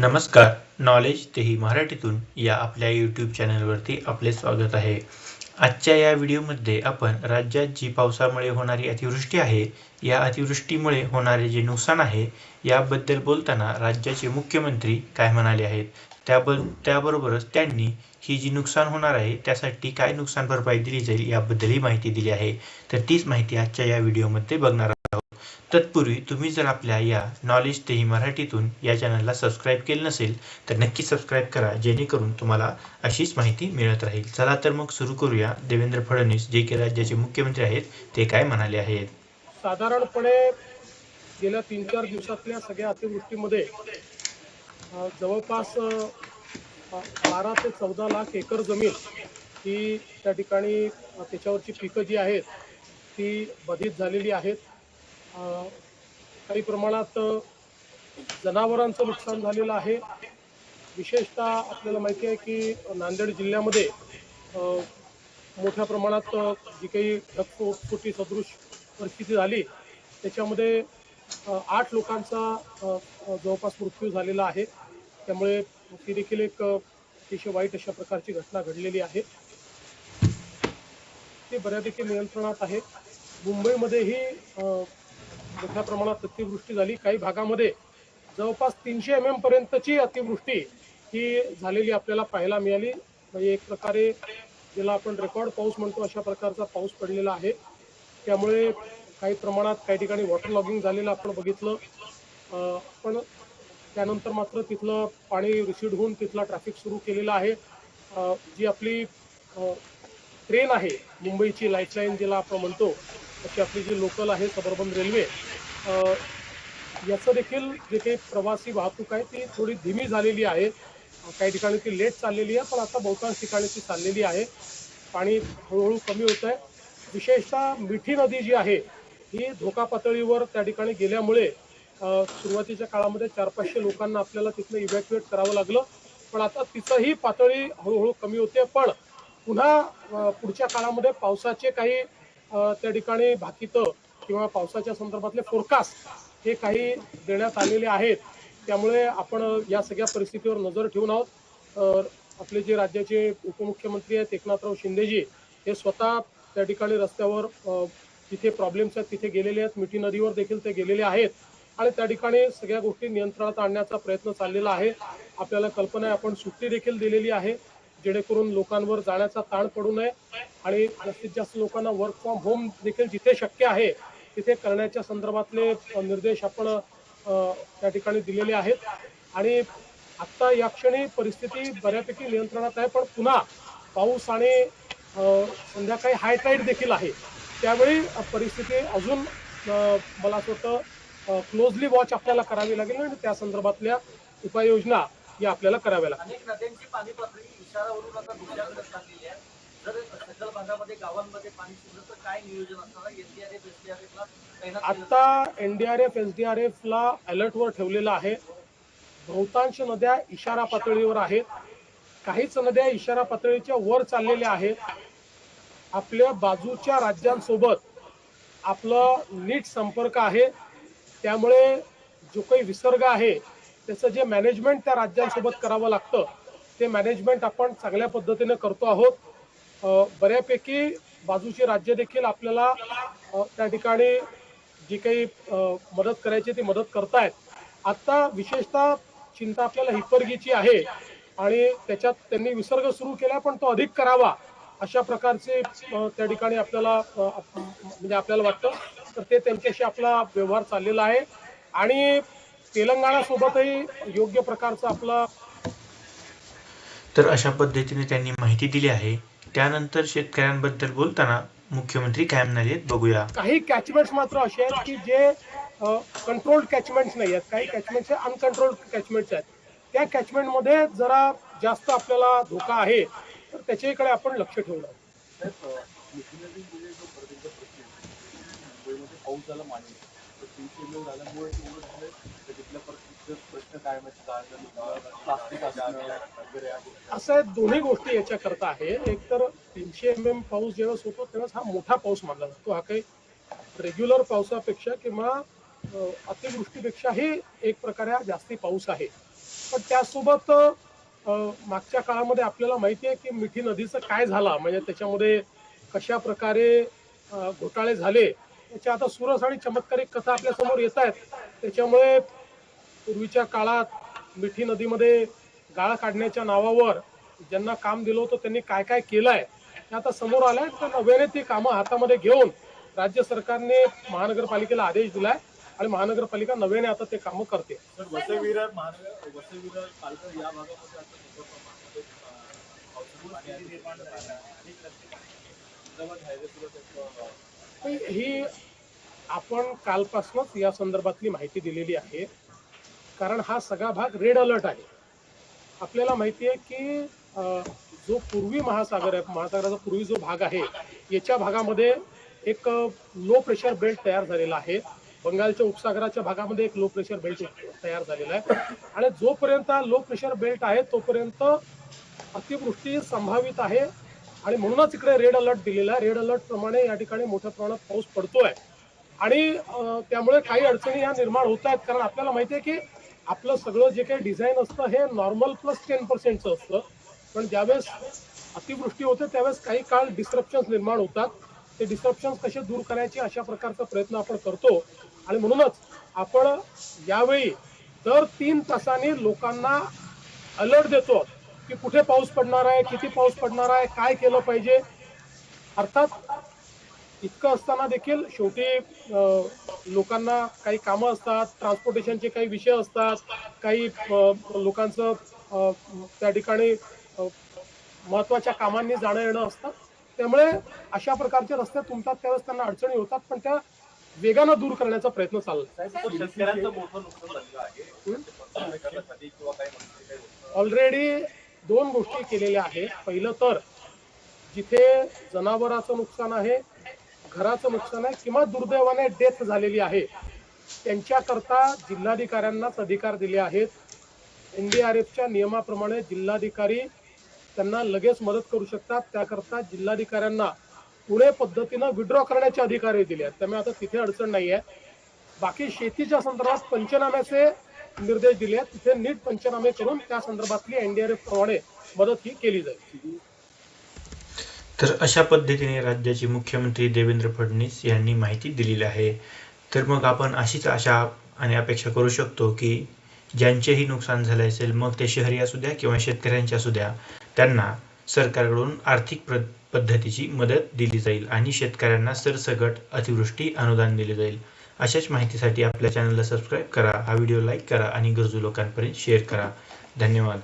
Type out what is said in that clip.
नमस्कार नॉलेज तेही मराठीतून या आपल्या यूट्यूब चॅनलवरती आपले स्वागत आहे. आजच्या या व्हिडिओमध्ये आपण राज्यात जी पावसामुळे होणारी अतिवृष्टी आहे या अतिवृष्टीमुळे होणारे जे नुकसान आहे याबद्दल बोलताना राज्याचे मुख्यमंत्री काय म्हणाले आहेत? त्याब त्याबरोबरच त्यांनी ही जी नुकसान होणार आहे त्यासाठी काय नुकसान भरपाई दिली जाईल याबद्दलही माहिती दिली आहे. तर तीच माहिती आजच्या या व्हिडिओमध्ये बघणार तत्पूर्वी तुम्ही जर आपल्या या नॉलेज तेही मराठीतून या चॅनलला सबस्क्राईब केलं नसेल तर नक्की सबस्क्राईब करा जेणेकरून तुम्हाला अशीच माहिती मिळत राहील. चला तर मग सुरू करूया देवेंद्र फडणवीस जे की राज्याचे मुख्यमंत्री आहेत ते काय म्हणाले आहेत? साधारणपणे गेल्या तीन चार दिवसातल्या सगळ्या अतिवृष्टीमध्ये जवळपास बारा ते चौदा लाख एकर जमीन ही त्या ठिकाणी त्याच्यावरची पिकं जी आहेत ती बधित झालेली आहेत. काही प्रमाणात जनावरांचं नुकसान झालेलं आहे. विशेषतः आपल्याला माहिती आहे की नांदेड जिल्ह्यामध्ये मोठ्या प्रमाणात जी काही ढगफुटी सदृश परिस्थिती झाली त्याच्यामध्ये आठ लोकांचा जवळपास मृत्यू झालेला आहे. त्यामुळे ती देखील एक अतिशय वाईट अशा प्रकारची घटना घडलेली आहे. ती बऱ्यापैकी नियंत्रणात आहे. मुंबईमध्येही मोठ्या प्रमाणात अतिवृष्टी झाली. काही भागामध्ये जवळपास तीनशे एम एम पर्यंतची अतिवृष्टी ही झालेली आपल्याला पाहायला मिळाली. म्हणजे एक प्रकारे ज्याला आपण रेकॉर्ड पाऊस म्हणतो अशा प्रकारचा पाऊस पडलेला आहे. त्यामुळे काही प्रमाणात काही ठिकाणी वॉटर लॉगिंग झालेलं आपण बघितलं. पण त्यानंतर मात्र तिथलं पाणी रिसीड होऊन तिथला ट्रॅफिक सुरू केलेला आहे. जी आपली ट्रेन आहे मुंबईची लाईफलाईन ज्याला आपण म्हणतो अशी आपली जी लोकल आहे सबर्बन रेल्वे याचं देखील जे काही प्रवासी वाहतूक आहे ती थोडी धीमी झालेली आहे. काही ठिकाणी ती लेट चाललेली आहे पण आता बहुतांश ठिकाणी ती चाललेली आहे. पाणी हळूहळू कमी होत आहे. विशेषतः मिठी नदी जी आहे ही धोका पातळीवर त्या ठिकाणी गेल्यामुळे सुरुवातीच्या काळामध्ये चार पाचशे लोकांना आपल्याला तिथनं इव्हॅक्युएट करावं लागलं. पण आता तिचंही पातळी हळूहळू कमी होते. पण पुन्हा पुढच्या काळामध्ये पावसाचे काही त्या ठिकाणी भाकितं किंवा पावसाच्या संदर्भातले फोरकास्ट हे काही देण्यात आलेले आहेत. त्यामुळे आपण या सगळ्या परिस्थितीवर नजर ठेवून आहोत. आपले जे राज्याचे उपमुख्यमंत्री आहेत एकनाथराव शिंदेजी हे स्वतः त्या ठिकाणी रस्त्यावर तिथे जिथे प्रॉब्लेम्स आहेत तिथे गेलेले आहेत. मिठी नदीवर देखील ते गेलेले आहेत. आणि त्या ठिकाणी सगळ्या गोष्टी नियंत्रणात आणण्याचा प्रयत्न चाललेला आहे. आपल्याला कल्पना आहे आपण सुट्टी देखील दिलेली आहे. जेणेकरून लोकांवर जाण्याचा ताण पडू नये आणि जास्तीत जास्त लोकांना वर्क फ्रॉम होम देखील जिथे शक्य आहे तिथे करण्याच्या संदर्भातले निर्देश आपण त्या ठिकाणी दिलेले आहेत. आणि आत्ता या क्षणी परिस्थिती बऱ्यापैकी नियंत्रणात आहे पण पुन्हा पाऊस आणि संध्याकाळी हायटाईड देखील आहे. त्यावेळी परिस्थिती अजून मला असं वाटतं क्लोजली वॉच आपल्याला करावी लागेल आणि त्या संदर्भातल्या उपाययोजना या आपल्याला कराव्या लागतील. अनेक नद्यांची पाणी पातळी इशारावरून आता धोक्याकडे चाललेली आहे. जर सखल भागामध्ये गावांमध्ये पाणी शिरलं तर काय नियोजन असणार एनडीआरएफ एसडीआरएफला आता अलर्टवर ठेवलेलं आहे. बहुतांश नद्या इशारा पातळीवर आहेत. काहीच नद्या इशारा पातळीच्या वर चाललेल्या आहेत. आपल्या बाजूच्या राज्यांसोबत आपलं नीट संपर्क आहे. त्यामुळे जो काही विसर्ग आहे त्याचं जे मॅनेजमेंट त्या राज्यांसोबत करावं लागतं ते मॅनेजमेंट आपण चांगल्या पद्धतीने करतो आहोत. बऱ्यापैकी बाजूची राज्य देखील आपल्याला त्या ठिकाणी जी काही मदत करायची ती मदत करतायत. आता विशेषतः चिंता आपल्याला हिपर्गीची आहे आणि त्याच्यात त्यांनी विसर्ग सुरू केला पण तो अधिक करावा अशा प्रकारचे त्या ठिकाणी आपल्याला म्हणजे आपल्याला वाटतं. तर ते त्यांच्याशी आपला व्यवहार चाललेला आहे. आणि तेलंगणासोबतही योग्य प्रकारचा आपला तर अशा पद्धतीने त्यांनी माहिती दिली आहे. त्यानंतर शेतकऱ्यांबद्दल बोलताना मुख्यमंत्री काय म्हणाले बघूया. काही कॅचमेंट्स मात्र असे आहेत की जे कंट्रोल्ड कॅचमेंट्स नाही आहेत. काही कॅचमेंट्स अनकंट्रोल्ड कॅचमेंट्स आहेत. त्या कॅचमेंटमध्ये जरा जास्त आपल्याला धोका आहे. तर त्याच्याकडे आपण लक्ष ठेवलं पाऊस झाला तर तीनशे एवढं झालं तर तिथल्या प्रश्न काय माहिती असं आहे, दोन्ही गोष्टी याच्याकरता आहे एक तर तीनशे एम एम पाऊस ज्यावेळेस होतो तेव्हाच हा मोठा पाऊस मानला जातो. हा काही रेग्युलर पावसापेक्षा किंवा अतिवृष्टीपेक्षाही एक प्रकारे हा जास्ती पाऊस आहे. पण त्यासोबत मागच्या काळामध्ये आपल्याला माहिती आहे की मिठी नदीचं काय झालं? म्हणजे त्याच्यामध्ये कशा प्रकारे घोटाळे झाले? याच्या आता सुरस आणि चमत्कारिक कथा आपल्यासमोर येत आहेत. त्याच्यामुळे पूर्वीच्या काळात मिठी नदीमध्ये गाळ काढण्याच्या नावावर ज्यांना काम दिलं होतं त्यांनी काय काय केलं आहे ते आता समोर आलंय. तर नव्याने ती कामं हातामध्ये घेऊन राज्य सरकारने महानगरपालिकेला आदेश दिलाय आणि महानगरपालिका नव्याने आता ते कामं करते. ही आपण कालपासूनच या संदर्भातली माहिती दिलेली आहे. कारण हा सगळा भाग रेड अलर्ट आहे. आपल्याला माहिती आहे की जो पूर्वी महासागर आहे महासागराचा पूर्वी जो भाग आहे याच्या भागामध्ये एक लो प्रेशर बेल्ट तयार झालेला आहे. बंगालच्या उपसागराच्या भागामध्ये एक लो प्रेशर बेल्ट तयार झालेला आहे. आणि जोपर्यंत लो प्रेशर बेल्ट आहे तोपर्यंत अतिवृष्टी संभावित आहे. आणि म्हणूनच इकडे रेड अलर्ट दिलेला आहे. रेड अलर्ट प्रमाणे या ठिकाणी मोठ्या प्रमाणात पाऊस पडतोय. आणि त्यामुळे काही अडचणी ह्या निर्माण होत आहेत. कारण आपल्याला माहिती आहे की आपलं सगळं जे काही डिझाईन असतं हे नॉर्मल प्लस टेन पर्सेंटचं असतं. पण ज्यावेळेस अतिवृष्टी होते त्यावेळेस काही काळ डिस्ट्रप्शन्स निर्माण होतात. ते डिस्ट्रप्शन्स कसे दूर करायचे अशा प्रकारचा प्रयत्न आपण करतो. आणि म्हणूनच आपण यावेळी दर तीन तासांनी लोकांना अलर्ट देतो. की कुठे पाऊस पडणार आहे किती पाऊस पडणार आहे काय केलं पाहिजे? अर्थात इतकं असताना देखील शेवटी लोकांना काही कामं असतात ट्रान्सपोर्टेशनचे काही विषय असतात काही लोकांचं त्या ठिकाणी महत्त्वाच्या कामांनी जाणं येणं असतं. त्यामुळे अशा प्रकारचे रस्ते तुंबतात त्यावेळेस त्यांना अडचणी होतात पण त्या वेगानं दूर करण्याचा प्रयत्न चालला. ऑलरेडी दोन गोष्टी केलेल्या आहेत. पहिलं तर जिथे जनावराचं नुकसान आहे घराचं नुकसान आहे किंवा दुर्दैवाने डेथ झालेली आहे त्यांच्याकरता जिल्हाधिकाऱ्यांनाच अधिकार दिले आहेत. एन डी आर एफच्या नियमाप्रमाणे जिल्हाधिकारी त्यांना लगेच मदत करू शकतात. त्याकरता जिल्हाधिकाऱ्यांना पुढे पद्धतीनं विड्रॉ करण्याचे अधिकारही दिले आहेत. त्यामुळे आता तिथे अडचण नाही आहे बाकी शेतीच्या संदर्भात पंचनाम्याचे निर्देश दिले आहेत. तिथे नीट पंचनामे करून त्या संदर्भातली एनडीआरएफ प्रमाणे मदत ही केली जाईल. तर अशा पद्धतीने राज्याचे मुख्यमंत्री देवेंद्र फडणवीस यांनी माहिती दिलेली आहे. तर मग आपण अशीच आशा आणि अपेक्षा करू शकतो की ज्यांचेही नुकसान झाले असेल मग ते शहरी असू द्या किंवा शेतकऱ्यांचे असू द्या त्यांना सरकारकडून आर्थिक पद्धतीची मदत दिली जाईल आणि शेतकऱ्यांना सरसकट अतिवृष्टी अनुदान दिले जाईल. अशाच माहितीसाठी आपल्या चॅनलला सबस्क्राईब करा हा व्हिडिओ लाईक करा आणि गरजू लोकांपर्यंत शेअर करा. धन्यवाद.